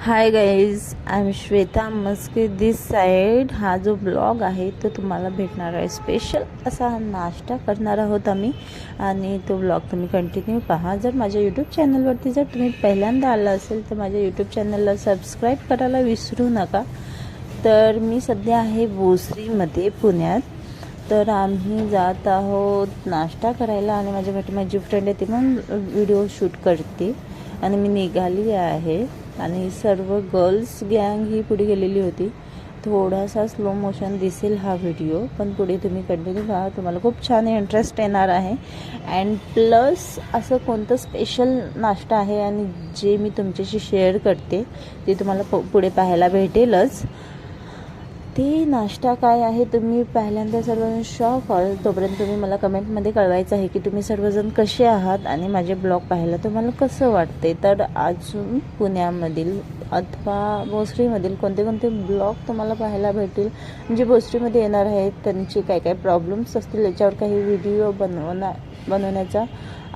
Hi guys I am Shweta Maske this side हा जो blog आहे तो तुम्हाला भेटणार आहे. स्पेशल असा नाश्ता करणार आहोत आम्ही. आणि तो ब्लॉग तुम्ही कंटिन्यू पहा. जर माझ्या यूट्यूब चॅनलवरती जर तुम्ही पहिल्यांदा आला असेल तर माझ्या यूट्यूब चॅनलला सबस्क्राईब करायला विसरू नका. तर मी सध्या आहे भोसरीमध्ये पुण्यात. तर आम्ही जात आहोत नाश्ता करायला आणि माझ्या घरी माझी फ्रेंड आहे ती पण व्हिडिओ शूट करते. आणि मी निघाली आहे. आणि सर्व गर्ल्स गँग ही पुढे गेलेली होती. थोडासा स्लो मोशन दिसेल हा व्हिडिओ पण पुढे तुम्ही कंटिन्यू पहा. तुम्हाला खूप छान इंटरेस्ट येणार आहे. अँड प्लस असं कोणतं स्पेशल नाश्ता आहे आणि जे मी तुमच्याशी शेअर करते ते तुम्हाला प पुढे पाहायला भेटेलच. ते नाश्ता काय आहे तुम्ही पहिल्यांदा सर्वजण शॉक व्हाल. तोपर्यंत तुम्ही मला कमेंटमध्ये कळवायचं आहे की तुम्ही सर्वजण कसे आहात आणि माझे ब्लॉग पाहायला तुम्हाला कसं वाटते तर अजून पुण्यामधील अथवा भोसरीमधील कोणते कोणते ब्लॉग तुम्हाला पाहायला भेटतील? म्हणजे भोसरीमध्ये येणार आहेत त्यांचे काय काय प्रॉब्लेम्स असतील याच्यावर काही व्हिडिओ बनवणार बनवण्याचा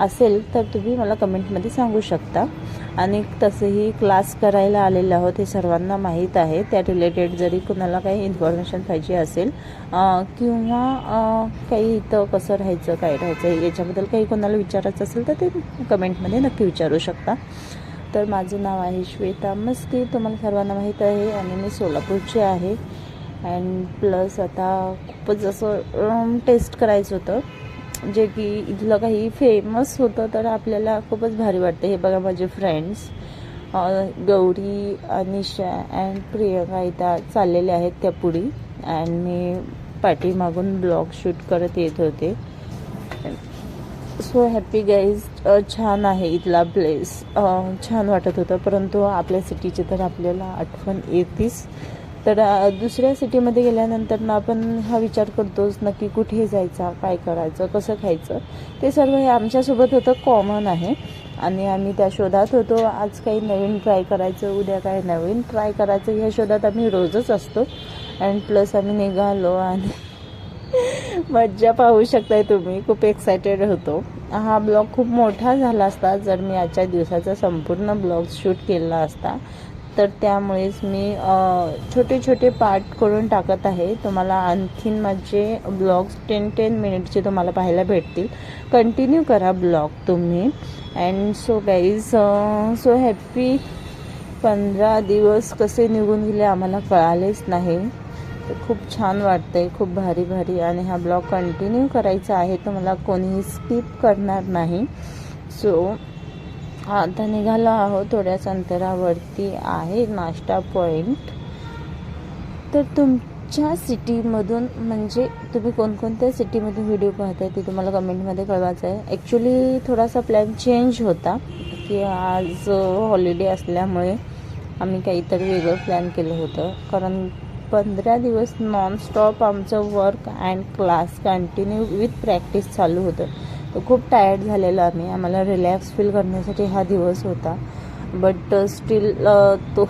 असेल तर तुम्ही मला कमेंटमध्ये सांगू शकता. आणि तसंही क्लास करायला आलेले आहोत हे सर्वांना माहीत आहे. त्या रिलेटेड जरी कुणाला काही इन्फॉर्मेशन पाहिजे असेल किंवा काही इथं कसं राहायचं काय राहायचं याच्याबद्दल काही कोणाला विचारायचं असेल तर ते कमेंटमध्ये नक्की विचारू शकता. तर माझं नाव आहे श्वेता मस्के तुम्हाला सर्वांना माहीत आहे आणि मी सोलापूरची आहे. अँड प्लस आता खूपच असं टेस्ट करायचं होतं. जे की इथलं काही फेमस होतं तर आपल्याला खूपच भारी वाटतं. हे बघा माझे फ्रेंड्स गौरी अनिशा अँड प्रियंका इथं चाललेले आहेत त्या पुढी. अँड मी पाठीमागून ब्लॉग शूट करत येत होते. सो हॅपी गाईज छान आहे इथला प्लेस छान वाटत होतं परंतु आपल्या सिटीची तर आपल्याला आठवण येतीच. तर दुसऱ्या सिटीमध्ये गेल्यानंतर ना आपण हा विचार करतोच नक्की कुठे जायचा काय करायचं कसं खायचं. ते सर्व हे आमच्यासोबत होतं कॉमन आहे. आणि आम्ही त्या शोधात होतो आज काही नवीन ट्राय करायचं उद्या काय नवीन ट्राय करायचं ह्या शोधात आम्ही रोजच असतो. अँड प्लस आम्ही निघालो आणि मज्जा पाहू शकताय तुम्ही खूप एक्सायटेड होतो. हा ब्लॉग खूप मोठा झाला असता जर मी आजच्या दिवसाचा संपूर्ण ब्लॉग शूट केला असता तर त्यामुळेच मी छोटे छोटे पार्ट करून टाकत आहे. तुम्हाला आणखीन माझे ब्लॉग्स टेन टेन मिनिटचे तुम्हाला पाहायला भेटतील. कंटिन्यू करा ब्लॉग तुम्ही. And so guys so happy पंधरा दिवस कसे निघून गेले आम्हाला कळालेच नाही. खूप छान वाटतंय खूप भारी भारी आणि हा ब्लॉग कंटिन्यू करायचा आहे तर मला कोणीही स्किप करणार नाही. सो आता निघालो आहोत थोड्याच अंतरावरती आहे नाश्ता पॉईंट तर तुमच्या सिटीमधून म्हणजे तुम्ही कोणकोणत्या सिटीमधून व्हिडिओ पाहताय ते तुम्हाला कमेंटमध्ये कळवायचं आहे. ॲक्च्युली थोडासा प्लॅन चेंज होता की आज हॉलिडे असल्यामुळे आम्ही काहीतरी वेगळं प्लॅन केलं होतं. कारण पंधरा दिवस नॉनस्टॉप आमचं work and class continue with practice चालू होतं. खूप टायर्ड झालेलो आम्ही. आम्हाला रिलॅक्स फील करण्यासाठी हा दिवस होता. बट स्टील uh, uh, तो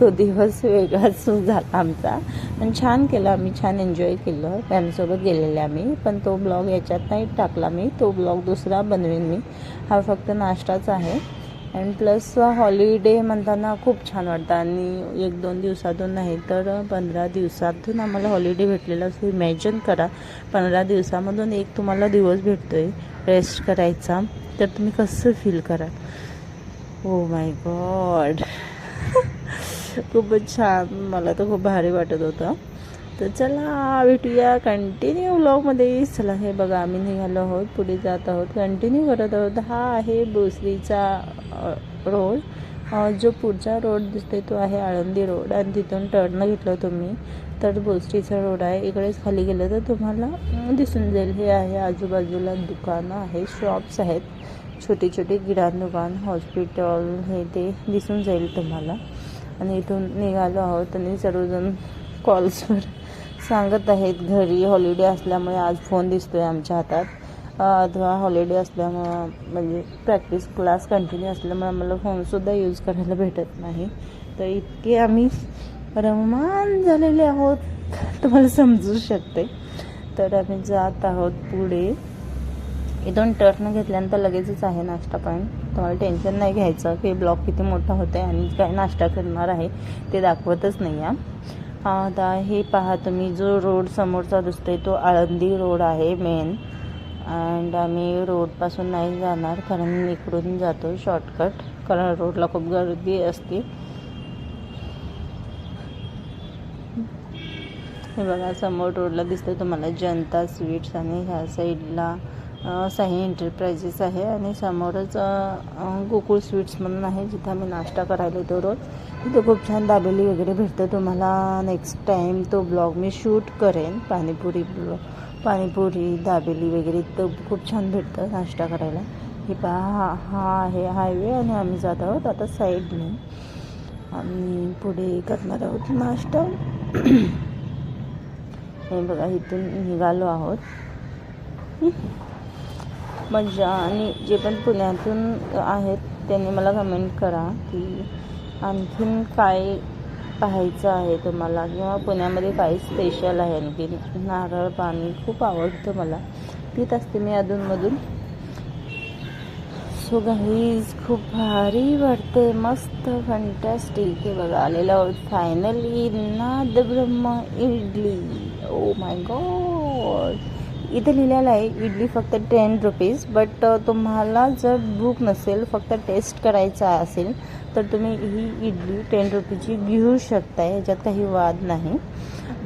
तो दिवस वेगळाच झाला आमचा. पण छान केलं आम्ही छान एन्जॉय केलं. फॅमिलीसोबत गेलेले आम्ही. पण तो ब्लॉग याच्यात नाही टाकला मी. तो ब्लॉग दुसरा बनवेन मी. हा फक्त नाश्ताच आहे. अँड प्लस हॉलिडे म्हणताना खूप छान वाटतं. आणि एक दोन दिवसातून नाही तर पंधरा दिवसातून आम्हाला हॉलिडे भेटलेला असं इमॅजिन करा पंधरा दिवसामधून एक तुम्हाला दिवस भेटतो आहे रेस्ट करायचा. तर तुम्ही कसं फील करा ओ माय गॉड खूपच छान. मला तर खूप भारी वाटत होतं. तर चला भेटूया कंटिन्यू व्लॉगमध्ये चला हे बघा आम्ही निघालो आहोत पुढे जात आहोत. कंटिन्यू करत आहोत. हा आहे भोसरीचा रोड जो पुढचा रोड दिसतोय तो आहे आळंदी रोड आणि तिथून टर्न घेतलं तुम्ही तर भोसरीचा रोड आहे. इकडेच खाली गेलं तर तुम्हाला दिसून जाईल. हे आहे आजूबाजूला दुकानं आहेत शॉप्स आहेत. छोटी छोटी किराणा दुकान हॉस्पिटल हे ते दिसून जाईल तुम्हाला. आणि इथून निघालो आहोत आणि सर्वजण कॉल्सवर सांगत आहेत घरी हॉलिडे असल्यामुळे आज फोन दिसतोय आमच्या हातात. अथवा हॉलिडे असल्यामुळं म्हणजे प्रॅक्टिस क्लास कंटिन्यू असल्यामुळे आम्हाला फोनसुद्धा यूज करायला भेटत नाही. तर इतके आम्ही रममान झालेले आहोत तुम्हाला समजू शकते. तर आम्ही जात आहोत पुढे. इथून टर्न घेतल्यानंतर लगेचच आहे नाश्ता पॉईंट तुम्हाला टेन्शन नाही घ्यायचं की ब्लॉक किती मोठा होत आहे आणि काय नाश्ता करणार आहे ते दाखवतच नाही आहे आता हे पहा तुम्ही जो रोड समोरचा दिसतोय तो आळंदी रोड आहे मेन अँड आम्ही रोडपासून नाही जाणार कारण इकडून जातो शॉर्टकट कारण रोडला खूप गर्दी असते. हे बघा समोर रोडला दिसतं तुम्हाला जनता स्वीट्स आणि ह्या साईडला साई एंटरप्राइजेस आहे आणि समोरच गोकुळ स्वीट्स म्हणून आहे जिथं आम्ही नाश्ता करायला येतो रोज. तिथं खूप छान दाबेली वगैरे भेटतं. तुम्हाला नेक्स्ट टाईम तो ब्लॉग मी शूट करेन. पाणीपुरी ब्लॉग पाणीपुरी दाबेली वगैरे तर खूप छान भेटतं नाश्ता करायला. हे पहा हा हा आहे हायवे आणि आम्ही जात आहोत आता साईडने आम्ही पुढे करणार आहोत नाश्ता. हे बघा इथून निघालो आहोत. मजा आणि जे पण पुण्यातून आहेत त्यांनी मला कमेंट करा की आणखीन काय पाहायचं आहे तुम्हाला किंवा पुण्यामध्ये काही स्पेशल आहे? आणखी नारळ पाणी खूप आवडतं मला. पित असते मी अधूनमधून. सो गाईज खूप भारी वाटते मस्त फंटॅस्टिक हे बघा आलेलं आहोत फायनली नाद ब्रह्म इडली. ओ माय गॉड इथे लिहिलेलं आहे इडली फक्त टेन रुपीज बट तुम्हाला जर भूक नसेल फक्त टेस्ट करायचा असेल तर तुम्ही ही इडली टेन रुपीची घेऊ शकता ह्याच्यात काही वाद नाही.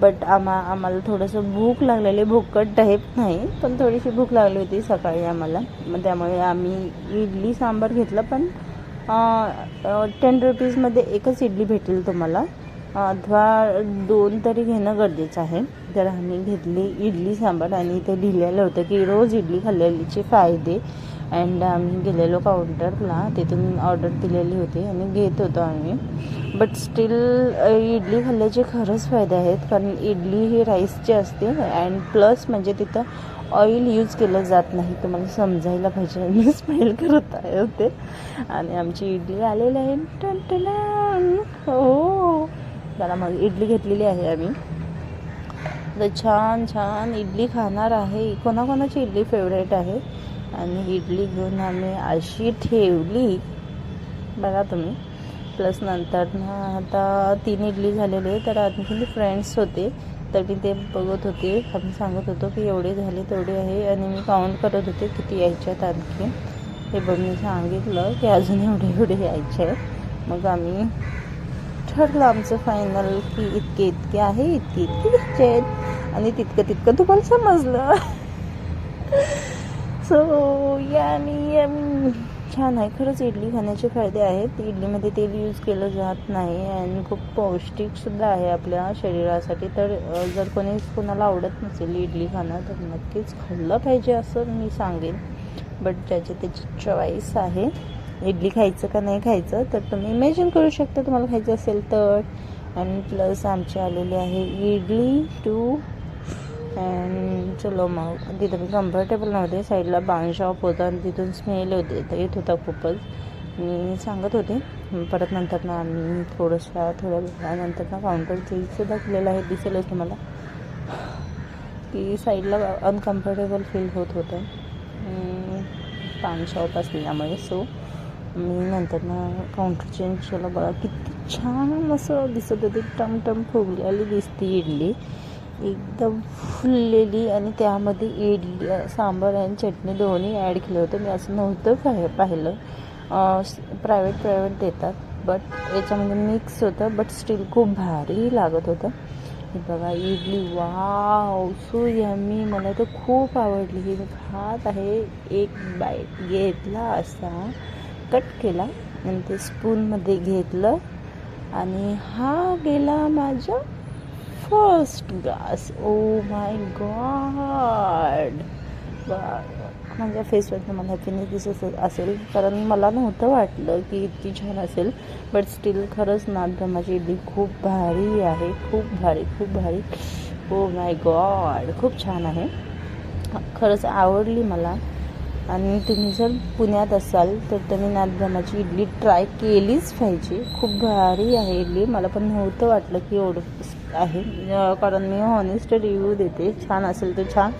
बट आम्हा आम्हाला थोडंसं भूक लागलेली भूकट टाईप नाही पण थोडीशी भूक लागली होती सकाळी आम्हाला. मग त्यामुळे आम्ही इडली सांबार घेतलं पण टेन रुपीजमध्ये एकच इडली भेटेल तुम्हाला. अथवा दोन तरी घेणं गरजेचं आहे. तर आम्ही घेतली इडली सांबार आणि इथे लिहिलेलं होतं की रोज इडली खाल्लेलीचे फायदे. अँड आम्ही गेलेलो काउंटरला तिथून ऑर्डर दिलेली होती आणि घेत होतो आम्ही. बट स्टील इडली खाल्ल्याचे खरंच फायदे आहेत. कारण इडली ही राईसची असते. अँड प्लस म्हणजे तिथं ऑइल यूज केलं जात नाही. तुम्हाला समजायला पाहिजे. मी स्मेल करत आहे होते. आणि आमची इडली आलेली आहे. टन टन हो. त्याला मग इडली घेतलेली आहे आम्ही. तर छान छान इडली खाणार आहे. कोणाकोणाची इडली फेवरेट आहे? आणि इडली घेऊन आम्ही अशी ठेवली. बघा तुम्ही. प्लस नंतर ना आता तीन इडली झालेली आहे तर आणखी फ्रेंड्स होते. तर मी ते बघत होते. आम्ही सांगत होतो की एवढे झाले तेवढे आहे. आणि मी काउंट करत होते किती यायच्यात आणखी हे बघ मी सांगितलं की अजून एवढे एवढे यायचे आहे मग आम्ही ठरलं आमचं फायनल की इतके इतके आहे इतके इतके घ्यायचे आहेत. आणि तितकं तितकं तुम्हाला समजलं. सो यानी आम्ही छान आहे खरंच इडली खाण्याचे फायदे आहेत. इडलीमध्ये तेल यूज केलं जात नाही आणि खूप पौष्टिकसुद्धा आहे आपल्या शरीरासाठी. तर जर कोणी कोणाला आवडत नसेल इडली खाणं तर नक्कीच खाल्लं पाहिजे असं मी सांगेन. बट ज्याची त्याची चॉईस आहे. इडली खायचं का नाही खायचं तर तुम्ही इमॅजिन करू शकता तुम्हाला खायचं असेल तर. आणि प्लस आमची आलेली आहे इडली टू अँड चलो मग. तिथं मी कम्फर्टेबल नव्हते. साईडला बाण शॉप होता आणि तिथून स्मेल होते. तर येत होता खूपच. मी सांगत होते. परत नंतर ना आम्ही थोडंसं थोड्या वेळानंतर ना काउंटर सुद्धा केलेलं आहे दिसेलच तुम्हाला. की साईडला अनकम्फर्टेबल फील होत होतं. पान शॉप असल्यामुळे सो मी नंतर ना काउंटर चेंज केला बघा. किती छान असं दिसत होती. टमटम फुगलेली दिसती इडली. एकदम फुललेली आणि त्यामध्ये इडली सांबार आणि चटणी दोन्ही ॲड केलं होतं. मी असं नव्हतं पाहि पाहिलं. प्रायव्हेट प्रायव्हेट देतात. बट याच्यामध्ये मिक्स होतं. बट स्टील खूप भारी लागत होतं. बघा इडली. वाव सो यम्मी मला तर खूप आवडली. ही मी खात आहे. एक बाईट घेतला असा. कट केला. आणि ते स्पूनमध्ये घेतलं. आणि हा गेला oh माझ्या first glass oh my god माझ्या फेसवरनं मला हॅपीनेस दिसत असेल. कारण मला नव्हतं वाटलं की इतकी छान असेल. बट स्टील खरंच नागदमाची इडली खूप भारी आहे. खूप भारी खूप भारी. ओ माय गॉड खूप छान आहे. खरंच आवडली मला. आणि तुम्ही जर पुण्यात असाल तर तुम्ही नाथब्रह्माची इडली ट्राय केलीच पाहिजे. खूप भारी आहे इडली. मला पण नव्हतं वाटलं की एवढं आहे. कारण मी हॉनेस्ट रिव्ह्यू देते. छान असेल तर छान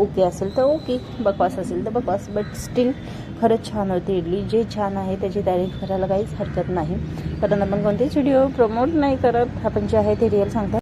ओके असेल तर ओके बकवास असेल तर बकवास. बट स्टील खरंच छान होती इडली. जे छान आहे त्याची तारीफ करायला काहीच हरकत नाही. कारण आपण कोणतेच व्हिडिओ प्रमोट नाही करत. आपण जे आहे ते रिअल सांगतात